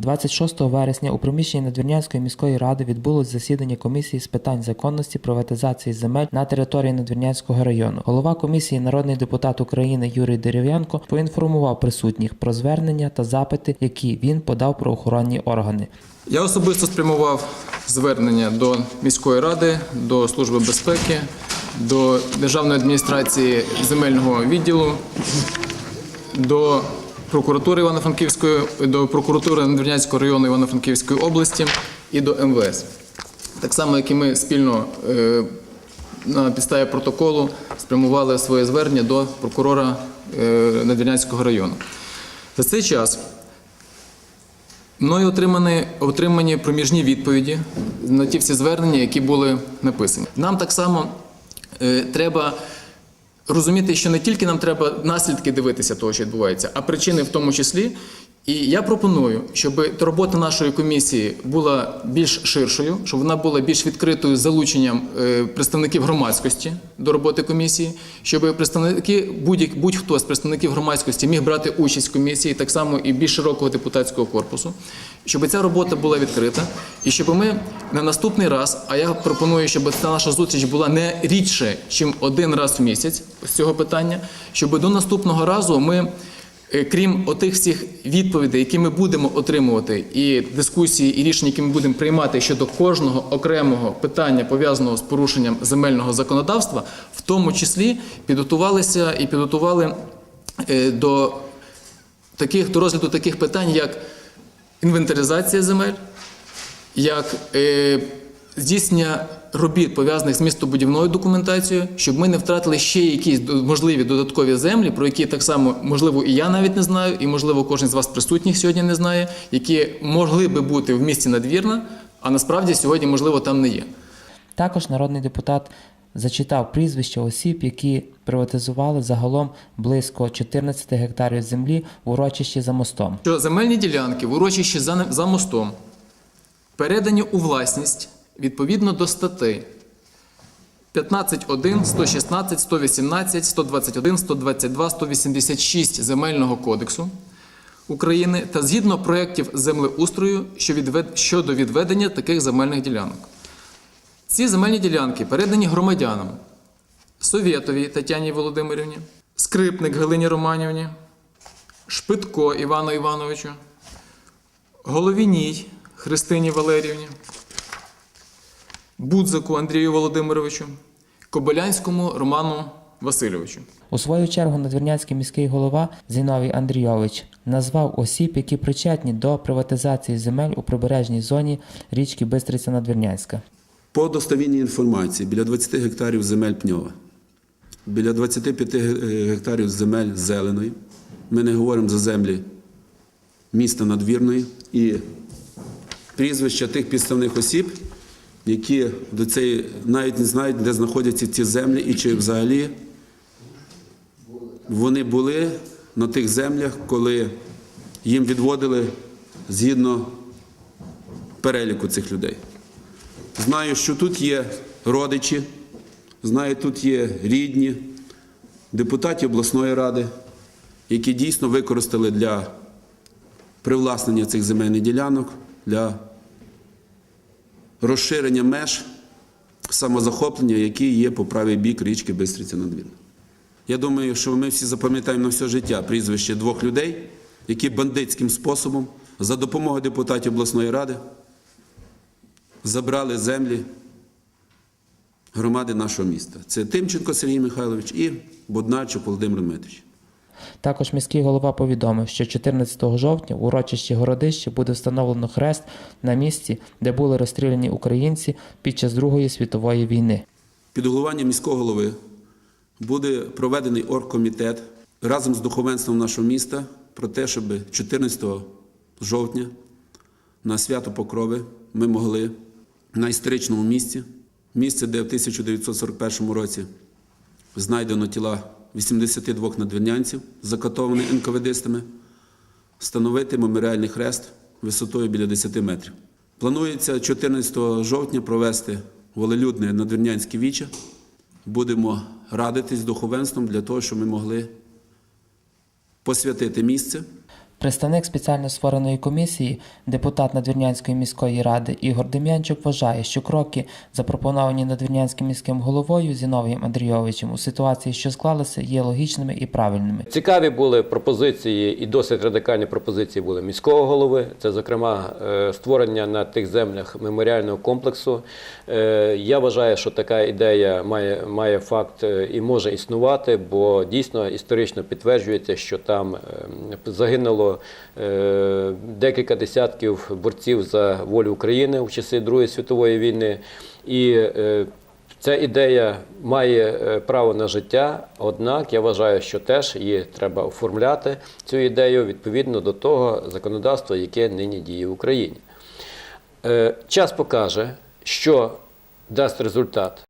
26 вересня у приміщенні Надвірнянської міської ради відбулось засідання комісії з питань законності приватизації земель на території Надвірнянського району. Голова комісії, народний депутат України Юрій Дерев'янко, поінформував присутніх про звернення та запити, які він подав правоохоронні органи. Я особисто спрямував звернення до міської ради, до Служби безпеки, до Державної адміністрації земельного відділу, до прокуратури Івано-Франківської, до прокуратури Надвірнянського району Івано-Франківської області і до МВС. Так само, як і ми спільно е, на підставі протоколу спрямували своє звернення до прокурора е, Надвірнянського району. За цей час Мною отримані, отримані проміжні відповіді на ті всі звернення, які були написані. Нам так само е, треба розуміти, що не тільки нам треба наслідки дивитися того, що відбувається, а причини в тому числі. І я пропоную, щоб робота нашої комісії була більш ширшою, щоб вона була більш відкритою з залученням е, представників громадськості до роботи комісії, щоб представники будь- будь-хто з представників громадськості міг брати участь в комісії, так само і більш широкого депутатського корпусу, щоб ця робота була відкрита, і щоб ми на наступний раз, а я пропоную, щоб ця наша зустріч була не рідше, ніж один раз в місяць з цього питання, щоб до наступного разу ми. Е, Крім отих всіх відповідей, які ми будемо отримувати, і дискусії, і рішення, які ми будемо приймати щодо кожного окремого питання, пов'язаного з порушенням земельного законодавства, в тому числі підготувалися і підготували е, до таких до розгляду таких питань, як інвентаризація земель, як е, здійснення робіт, пов'язаних з містобудівною документацією, щоб ми не втратили ще якісь можливі додаткові землі, про які так само, можливо, і я навіть не знаю, і можливо, кожен з вас присутніх сьогодні не знає, які могли би бути в місті надвірна, а насправді сьогодні, можливо, там не є. Також народний депутат зачитав прізвища осіб, які приватизували загалом близько 14 гектарів землі в урочищі за мостом. що земельні ділянки в урочищі за, за мостом передані у власність відповідно до статей 15.1, 116, 118, 121, 122, 186 Земельного кодексу України та згідно проєктів землеустрою щодо відведення таких земельних ділянок. Ці земельні ділянки передані громадянам Совєтовій Тетяні Володимирівні, Скрипник Галині Романівні, Шпитко Івану Івановичу, Головіній Христині Валеріївні, Будзаку Андрію Володимировичу, Кобилянському Роману Васильовичу. У свою чергу надвірнянський міський голова Зіновій Андрійович назвав осіб, які причетні до приватизації земель у прибережній зоні річки Бистриця Надвірнянська. По достовірній інформації, біля 20 гектарів земель пньова, біля 25 ге- гектарів земель зеленої. Ми не говоримо за землі міста Надвірної і прізвища тих підставних осіб, які до цієї навіть не знають, де знаходяться ці землі і чи взагалі вони були на тих землях, коли їм відводили згідно переліку цих людей. Знаю, що тут є родичі, знаю, тут є рідні, депутаті обласної ради, які дійсно використали для привласнення цих земельних ділянок, для розширення меж самозахоплення, які є по правий бік річки Бистриця Надвірна. Я думаю, що ми всі запам'ятаємо на все життя прізвище двох людей, які бандитським способом за допомогою депутатів обласної ради забрали землі громади нашого міста. Це Тимченко Сергій Михайлович і Бодначук Володимир Дмитрович. Також міський голова повідомив, що 14 жовтня в урочищі Городище буде встановлено хрест на місці, де були розстріляні українці під час Другої світової війни. Під головуванням міського голови буде проведений оргкомітет разом з духовенством нашого міста про те, щоб 14 жовтня на свято Покрови ми могли на історичному місці, місце, де в 1941 році знайдено тіла 82 надвірнянців, закатованих НКВДистами, встановити меморіальний хрест висотою біля 10 метрів. Планується 14 жовтня провести волелюдне надвірнянське віче. Будемо радитись духовенством для того, щоб ми могли посвятити місце. Представник спеціально створеної комісії, депутат Надвірнянської міської ради Ігор Дем'янчук вважає, що кроки, запропоновані Надвірнянським міським головою Зіновієм Андрійовичем у ситуації, що склалася, є логічними і правильними. Цікаві були пропозиції і досить радикальні пропозиції були міського голови. Це, зокрема, е, створення на тих землях меморіального комплексу. Е, Я вважаю, що така ідея має, має факт е, і може існувати, бо дійсно історично підтверджується, що там е, е, декілька десятків борців за волю України в часи Другої світової війни. І е, Ця ідея має е, право на життя, однак я вважаю, що теж її треба оформляти цю ідею відповідно до того законодавства, яке нині діє в Україні. Час покаже, що дасть результат